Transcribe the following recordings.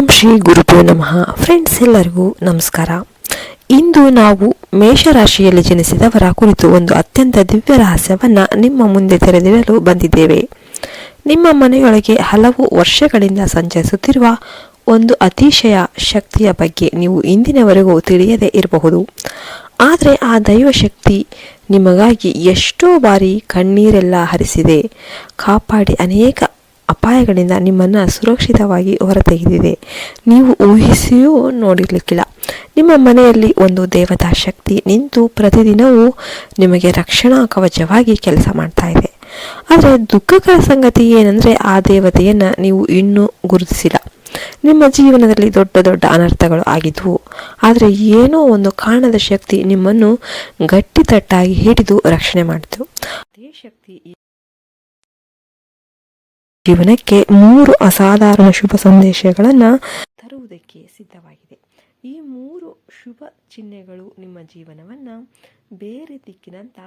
ಓಂ ಶ್ರೀ ಗುರುಭ್ಯೋ ನಮಃ. ಫ್ರೆಂಡ್ಸ್ ಎಲ್ಲರಿಗೂ ನಮಸ್ಕಾರ. ಇಂದು ನಾವು ಮೇಷರಾಶಿಯಲ್ಲಿ ಜನಿಸಿದವರ ಕುರಿತು ಒಂದು ಅತ್ಯಂತ ದಿವ್ಯ ರಹಸ್ಯವನ್ನು ನಿಮ್ಮ ಮುಂದೆ ತೆರೆದಿಡಲು ಬಂದಿದ್ದೇವೆ. ನಿಮ್ಮ ಮನೆಯೊಳಗೆ ಹಲವು ವರ್ಷಗಳಿಂದ ಸಂಚರಿಸುತ್ತಿರುವ ಒಂದು ಅತಿಶಯ ಶಕ್ತಿಯ ಬಗ್ಗೆ ನೀವು ಇಂದಿನವರೆಗೂ ತಿಳಿಯದೇ ಇರಬಹುದು. ಆದರೆ ಆ ದೈವಶಕ್ತಿ ನಿಮಗಾಗಿ ಎಷ್ಟೋ ಬಾರಿ ಕಣ್ಣೀರೆಲ್ಲ ಹರಿಸಿದೆ. ಕಾಪಾಡಿ ಅನೇಕ ಅಪಾಯಗಳಿಂದ ನಿಮ್ಮನ್ನು ಸುರಕ್ಷಿತವಾಗಿ ಹೊರತೆಗೆದಿದೆ. ನೀವು ಊಹಿಸಿಯೂ ನೋಡಿರ್ಲಿಕ್ಕಿಲ್ಲ. ನಿಮ್ಮ ಮನೆಯಲ್ಲಿ ಒಂದು ದೇವತಾ ಶಕ್ತಿ ನಿಂತು ಪ್ರತಿದಿನವೂ ನಿಮಗೆ ರಕ್ಷಣಾ ಕವಚವಾಗಿ ಕೆಲಸ ಮಾಡ್ತಾ ಇದೆ. ಆದರೆ ದುಃಖಕರ ಸಂಗತಿ ಏನಂದರೆ ಆ ದೇವತೆಯನ್ನು ನೀವು ಇನ್ನೂ ಗುರುತಿಸಿಲ್ಲ. ನಿಮ್ಮ ಜೀವನದಲ್ಲಿ ದೊಡ್ಡ ದೊಡ್ಡ ಅನರ್ಥಗಳು ಆಗಿದ್ವು. ಆದರೆ ಏನೋ ಒಂದು ಕಾಣದ ಶಕ್ತಿ ನಿಮ್ಮನ್ನು ಗಟ್ಟಿತಟ್ಟಾಗಿ ಹಿಡಿದು ರಕ್ಷಣೆ ಮಾಡಿತು. ಅದೇ ಶಕ್ತಿ ಜೀವನಕ್ಕೆ ಮೂರು ಅಸಾಧಾರಣ ಶುಭ ಸಂದೇಶಗಳನ್ನು ತರುವುದಕ್ಕೆ ಸಿದ್ಧವಾಗಿದೆ. ಈ ಮೂರು ಶುಭ ಚಿಹ್ನೆಗಳು ನಿಮ್ಮ ಜೀವನವನ್ನು ಬೇರೆ ದಿಕ್ಕಿನಂತ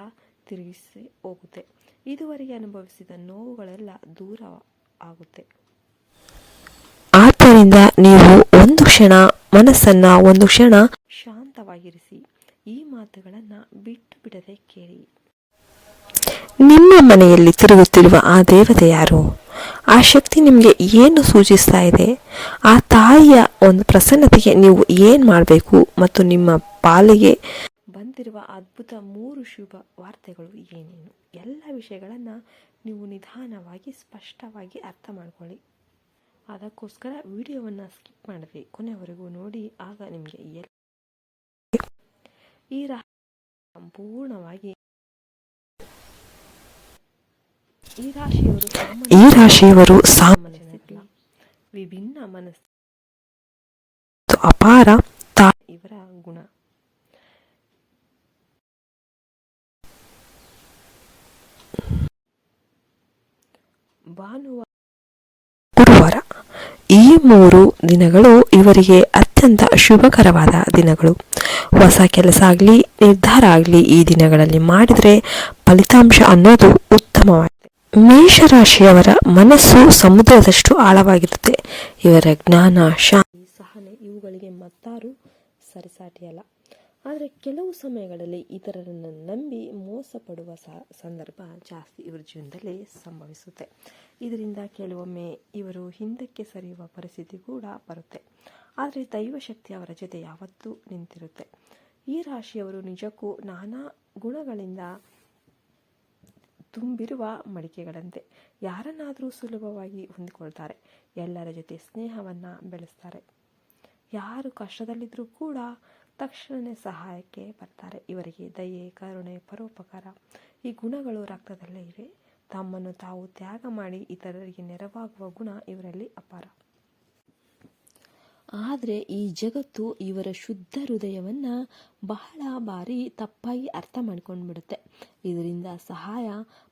ತಿರುಗಿಸಿ ಹೋಗುತ್ತೆ. ಇದುವರೆಗೆ ಅನುಭವಿಸಿದ ನೋವುಗಳೆಲ್ಲ ದೂರ ಆಗುತ್ತೆ. ಆದ್ದರಿಂದ ನೀವು ಒಂದು ಕ್ಷಣ ಮನಸ್ಸನ್ನ ಒಂದು ಕ್ಷಣ ಶಾಂತವಾಗಿರಿಸಿ ಈ ಮಾತುಗಳನ್ನು ಬಿಟ್ಟು ಬಿಡದೆ ಕೇಳಿ. ನಿಮ್ಮ ಮನೆಯಲ್ಲಿ ತಿರುಗುತ್ತಿರುವ ಆ ದೇವತೆ ಯಾರು? ಆ ಶಕ್ತಿ ನಿಮಗೆ ಏನು ಸೂಚಿಸ್ತಾ ಇದೆ? ಆ ತಾಯಿಯ ಒಂದು ಪ್ರಸನ್ನತೆಗೆ ನೀವು ಏನು ಮಾಡಬೇಕು ಮತ್ತು ನಿಮ್ಮ ಪಾಲಿಗೆ ಬಂದಿರುವ ಅದ್ಭುತ ಮೂರು ಶುಭ ವಾರ್ತೆಗಳು ಏನೇನು? ಎಲ್ಲ ವಿಷಯಗಳನ್ನು ನೀವು ನಿಧಾನವಾಗಿ, ಸ್ಪಷ್ಟವಾಗಿ ಅರ್ಥ ಮಾಡ್ಕೊಳ್ಳಿ. ಅದಕ್ಕೋಸ್ಕರ ವಿಡಿಯೋವನ್ನು ಸ್ಕಿಪ್ ಮಾಡದೆ ಕೊನೆವರೆಗೂ ನೋಡಿ, ಆಗ ನಿಮಗೆ ಎಲ್ಲ ಈ ರಹ ಸಂಪೂರ್ಣವಾಗಿ ಈ ರಾಶಿಯವರು ಈ ರಾಶಿಯವರು ಸಾಮಾನ್ಯ ವಿಭಿನ್ನ ಮನಸ್ಸು. ಅಪಾರ ತಾ ಇವರ ಗುಣ. ಭಾನುವಾರ ಗುರುವಾರ. ಈ ಮೂರು ದಿನಗಳು ಇವರಿಗೆ ಅತ್ಯಂತ ಶುಭಕರವಾದ ದಿನಗಳು. ಹೊಸ ಕೆಲಸ ಆಗಲಿ ನಿರ್ಧಾರ ಆಗಲಿ ಈ ದಿನಗಳಲ್ಲಿ ಮಾಡಿದರೆ ಫಲಿತಾಂಶ ಅನ್ನೋದು ಉತ್ತಮವಾಗಿದೆ. ಮೇಷರಾಶಿಯವರ ಮನಸ್ಸು ಸಮುದ್ರದಷ್ಟು ಆಳವಾಗಿರುತ್ತೆ. ಇವರ ಜ್ಞಾನ, ಶಾಂತಿ, ಸಹನೆ ಇವುಗಳಿಗೆ ಮತ್ತಾರು ಸರಿಸಾಟಿಯಲ್ಲ. ಆದರೆ ಕೆಲವು ಸಮಯಗಳಲ್ಲಿ ಇತರರನ್ನು ನಂಬಿ ಮೋಸ ಪಡುವ ಸ- ಸಂದರ್ಭ ಜಾಸ್ತಿ ಇವರ ಜೀವನದಲ್ಲಿ ಸಂಭವಿಸುತ್ತೆ. ಇದರಿಂದ ಕೆಲವೊಮ್ಮೆ ಇವರು ಹಿಂದಕ್ಕೆ ಸರಿಯುವ ಪರಿಸ್ಥಿತಿ ಕೂಡ ಬರುತ್ತೆ. ಆದರೆ ದೈವಶಕ್ತಿ ಅವರ ಜೊತೆ ಯಾವತ್ತೂ ನಿಂತಿರುತ್ತೆ. ಈ ರಾಶಿಯವರು ನಿಜಕ್ಕೂ ನಾನಾ ಗುಣಗಳಿಂದ ತುಂಬಿರುವ ಮಡಿಕೆಗಳಂತೆ ಯಾರನ್ನಾದರೂ ಸುಲಭವಾಗಿ ಹೊಂದಿಕೊಳ್ತಾರೆ. ಎಲ್ಲರ ಜೊತೆ ಸ್ನೇಹವನ್ನು ಬೆಳೆಸ್ತಾರೆ. ಯಾರು ಕಷ್ಟದಲ್ಲಿದ್ದರೂ ಕೂಡ ತಕ್ಷಣವೇ ಸಹಾಯಕ್ಕೆ ಬರ್ತಾರೆ. ಇವರಿಗೆ ದಯೆ, ಕರುಣೆ, ಪರೋಪಕಾರ ಈ ಗುಣಗಳು ರಕ್ತದಲ್ಲೇ ಇವೆ. ತಮ್ಮನ್ನು ತಾವು ತ್ಯಾಗ ಮಾಡಿ ಇತರರಿಗೆ ನೆರವಾಗುವ ಗುಣ ಇವರಲ್ಲಿ ಅಪಾರ. ಆದರೆ ಈ ಜಗತ್ತು ಇವರ ಶುದ್ಧ ಹೃದಯವನ್ನು ಬಹಳ ಬಾರಿ ತಪ್ಪಾಗಿ ಅರ್ಥ ಮಾಡ್ಕೊಂಡು ಬಿಡುತ್ತೆ ಇದರಿಂದ ಸಹಾಯ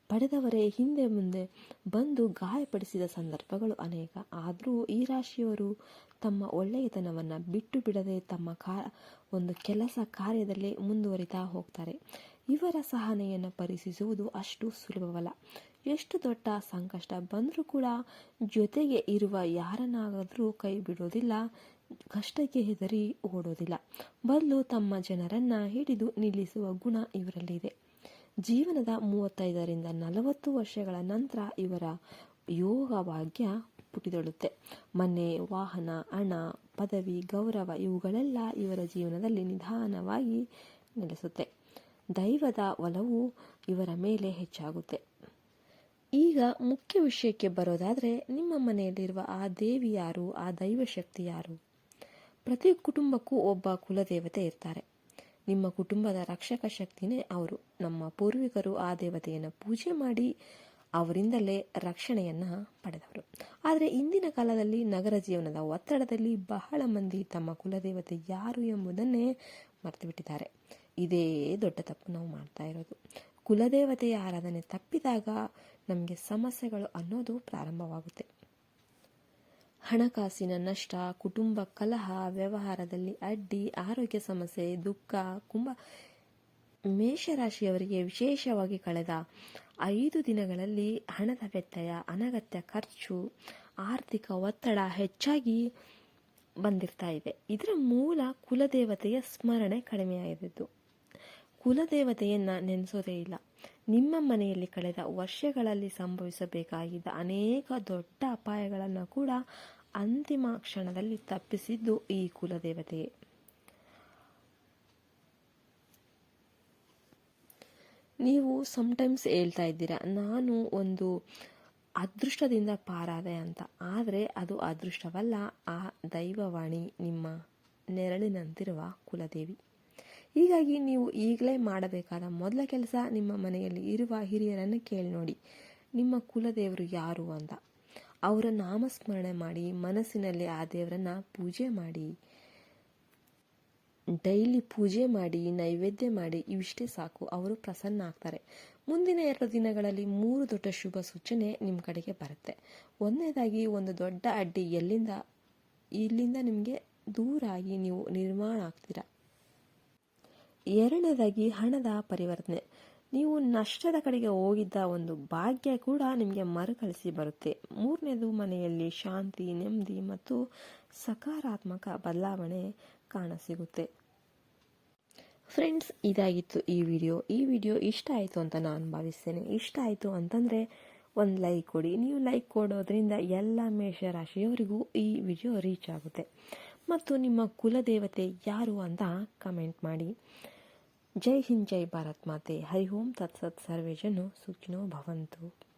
ಪಡೆದವರೇ ಹಿಂದೆ ಮುಂದೆ ಬಂದು ಗಾಯಪಡಿಸಿದ ಸಂದರ್ಭಗಳು ಅನೇಕ. ಆದರೂ ಈ ರಾಶಿಯವರು ತಮ್ಮ ಒಳ್ಳೆಯತನವನ್ನು ಬಿಟ್ಟು ಬಿಡದೆ ತಮ್ಮ ಕಾ, ಒಂದು ಕೆಲಸ ಕಾರ್ಯದಲ್ಲಿ ಮುಂದುವರಿತಾ ಹೋಗ್ತಾರೆ. ಇವರ ಸಹನೆಯನ್ನು ಪರೀಕ್ಷಿಸುವುದು ಅಷ್ಟು ಸುಲಭವಲ್ಲ. ಎಷ್ಟು ದೊಡ್ಡ ಸಂಕಷ್ಟ ಬಂದರೂ ಕೂಡ ಜೊತೆಗೆ ಇರುವ ಯಾರನ್ನಾದರೂ ಕೈ ಬಿಡೋದಿಲ್ಲ, ಕಷ್ಟಕ್ಕೆ ಹೆದರಿ ಓಡೋದಿಲ್ಲ. ಬದಲು ತಮ್ಮ ಜನರನ್ನ ಹಿಡಿದು ನಿಲ್ಲಿಸುವ ಗುಣ ಇವರಲ್ಲಿದೆ. ಜೀವನದ ಮೂವತ್ತೈದರಿಂದ ನಲವತ್ತು ವರ್ಷಗಳ ನಂತರ ಇವರ ಯೋಗ ಭಾಗ್ಯ ಪುಟಿದೊಳುತ್ತೆ ಮನೆ, ವಾಹನ, ಹಣ, ಪದವಿ, ಗೌರವ ಇವುಗಳೆಲ್ಲ ಇವರ ಜೀವನದಲ್ಲಿ ನಿಧಾನವಾಗಿ ನೆಲೆಸುತ್ತೆ. ದೈವದ ಒಲವು ಇವರ ಮೇಲೆ ಹೆಚ್ಚಾಗುತ್ತೆ. ಈಗ ಮುಖ್ಯ ವಿಷಯಕ್ಕೆ ಬರೋದಾದರೆ ನಿಮ್ಮ ಮನೆಯಲ್ಲಿರುವ ಆ ದೇವಿ ಯಾರು, ಆ ದೈವಶಕ್ತಿ ಯಾರು? ಪ್ರತಿ ಕುಟುಂಬಕ್ಕೂ ಒಬ್ಬ ಕುಲದೇವತೆ ಇರ್ತಾರೆ. ನಿಮ್ಮ ಕುಟುಂಬದ ರಕ್ಷಕ ಶಕ್ತಿನೇ ಅವರು. ನಮ್ಮ ಪೂರ್ವಿಕರು ಆ ದೇವತೆಯನ್ನು ಪೂಜೆ ಮಾಡಿ ಅವರಿಂದಲೇ ರಕ್ಷಣೆಯನ್ನು ಪಡೆದವರು. ಆದರೆ ಇಂದಿನ ಕಾಲದಲ್ಲಿ ನಗರ ಜೀವನದ ಒತ್ತಡದಲ್ಲಿ ಬಹಳ ಮಂದಿ ತಮ್ಮ ಕುಲದೇವತೆ ಯಾರು ಎಂಬುದನ್ನೇ ಮರೆತುಬಿಟ್ಟಿದ್ದಾರೆ ಇದೇ ದೊಡ್ಡ ತಪ್ಪು ನಾವು ಮಾಡ್ತಾ ಇರೋದು. ಕುಲದೇವತೆಯ ಆರಾಧನೆ ತಪ್ಪಿದಾಗ ನಮಗೆ ಸಮಸ್ಯೆಗಳು ಅನ್ನೋದು ಪ್ರಾರಂಭವಾಗುತ್ತೆ. ಹಣಕಾಸಿನ ನಷ್ಟ, ಕುಟುಂಬ ಕಲಹ, ವ್ಯವಹಾರದಲ್ಲಿ ಅಡ್ಡಿ, ಆರೋಗ್ಯ ಸಮಸ್ಯೆ, ದುಃಖ, ಕುಂಭ ಮೇಷರಾಶಿಯವರಿಗೆ ವಿಶೇಷವಾಗಿ ಕಳೆದ ಐದು ದಿನಗಳಲ್ಲಿ ಹಣದ ವ್ಯತ್ಯಯ, ಅನಗತ್ಯ ಖರ್ಚು, ಆರ್ಥಿಕ ಒತ್ತಡ ಹೆಚ್ಚಾಗಿ ಬಂದಿರ್ತಾ ಇದೆ. ಇದರ ಮೂಲ ಕುಲದೇವತೆಯ ಸ್ಮರಣೆ ಕಡಿಮೆಯಾಗಿದ್ದು. ಕುಲದೇವತೆಯನ್ನು ನೆನೆಸೋದೇ ಇಲ್ಲ. ನಿಮ್ಮ ಮನೆಯಲ್ಲಿ ಕಳೆದ ವರ್ಷಗಳಲ್ಲಿ ಸಂಭವಿಸಬೇಕಾಗಿದ್ದ ಅನೇಕ ದೊಡ್ಡ ಅಪಾಯಗಳನ್ನು ಕೂಡ ಅಂತಿಮ ಕ್ಷಣದಲ್ಲಿ ತಪ್ಪಿಸಿದ್ದು ಈ ಕುಲದೇವತೆಯೇ ನೀವು ಸಮ್ಟೈಮ್ಸ್ ಹೇಳ್ತಾ ಇದ್ದೀರಾ, ನಾನು ಒಂದು ಅದೃಷ್ಟದಿಂದ ಪಾರಾದೆ ಅಂತ. ಆದರೆ ಅದು ಅದೃಷ್ಟವಲ್ಲ, ಆ ದೈವವಾಣಿ ನಿಮ್ಮ ನೆರಳಿನಂತಿರುವ ಕುಲದೇವಿ. ಹೀಗಾಗಿ ನೀವು ಈಗಲೇ ಮಾಡಬೇಕಾದ ಮೊದಲ ಕೆಲಸ ನಿಮ್ಮ ಮನೆಯಲ್ಲಿ ಇರುವ ಹಿರಿಯರನ್ನು ಕೇಳಿ ನೋಡಿ. ನಿಮ್ಮ ಕುಲದೇವರು ಯಾರು ಅಂತ. ಅವರ ನಾಮಸ್ಮರಣೆ ಮಾಡಿ, ಮನಸ್ಸಿನಲ್ಲಿ ಆ ದೇವರನ್ನ ಪೂಜೆ ಮಾಡಿ. ಡೈಲಿ ಪೂಜೆ ಮಾಡಿ, ನೈವೇದ್ಯ ಮಾಡಿ, ಇವಿಷ್ಟೇ ಸಾಕು. ಅವರು ಪ್ರಸನ್ನ ಆಗ್ತಾರೆ. ಮುಂದಿನ ಎರಡು ದಿನಗಳಲ್ಲಿ ಮೂರು ದೊಡ್ಡ ಶುಭ ಸೂಚನೆ ನಿಮ್ಮ ಕಡೆಗೆ ಬರುತ್ತೆ. ಒಂದನೇದಾಗಿ, ಒಂದು ದೊಡ್ಡ ಅಡ್ಡಿ ಎಲ್ಲಿಂದ, ಇಲ್ಲಿಂದ ನಿಮಗೆ ದೂರಾಗಿ ನೀವು ನಿರ್ಮಾಣ ಆಗ್ತೀರಾ? ಎರಡನೇದಾಗಿ ಹಣದ ಪರಿವರ್ತನೆ. ನೀವು ನಷ್ಟದ ಕಡೆಗೆ ಹೋಗಿದ್ದ ಒಂದು ಭಾಗ್ಯ ಕೂಡ ನಿಮಗೆ ಮರುಕಳಿಸಿ ಬರುತ್ತೆ. ಮೂರನೇದು ಮನೆಯಲ್ಲಿ ಶಾಂತಿ, ನೆಮ್ಮದಿ ಮತ್ತು ಸಕಾರಾತ್ಮಕ ಬದಲಾವಣೆ ಕಾಣಸಿಗುತ್ತೆ. ಫ್ರೆಂಡ್ಸ್, ಇದಾಗಿತ್ತು ಈ ವಿಡಿಯೋ. ಈ ವಿಡಿಯೋ ಇಷ್ಟ ಆಯಿತು ಅಂತ ನಾನು ಭಾವಿಸ್ತೇನೆ. ಇಷ್ಟ ಆಯಿತು ಅಂತಂದರೆ ಒಂದು ಲೈಕ್ ಕೊಡಿ. ನೀವು ಲೈಕ್ ಕೊಡೋದ್ರಿಂದ ಎಲ್ಲ ಮೇಷರಾಶಿಯವರಿಗೂ ಈ ವಿಡಿಯೋ ರೀಚ್ ಆಗುತ್ತೆ. ಮತ್ತು ನಿಮ್ಮ ಕುಲದೇವತೆ ಯಾರು ಅಂತ ಕಮೆಂಟ್ ಮಾಡಿ. ಜೈ ಹಿಂದ್, ಜೈ ಭಾರತ್ ಮಾತೆ. ಹರಿ ಓಂ, ತತ್ಸತ್ ಸರ್ವೇಜನ್ನು ಜನ ಸುಖಿನೋ ಭವಂತು.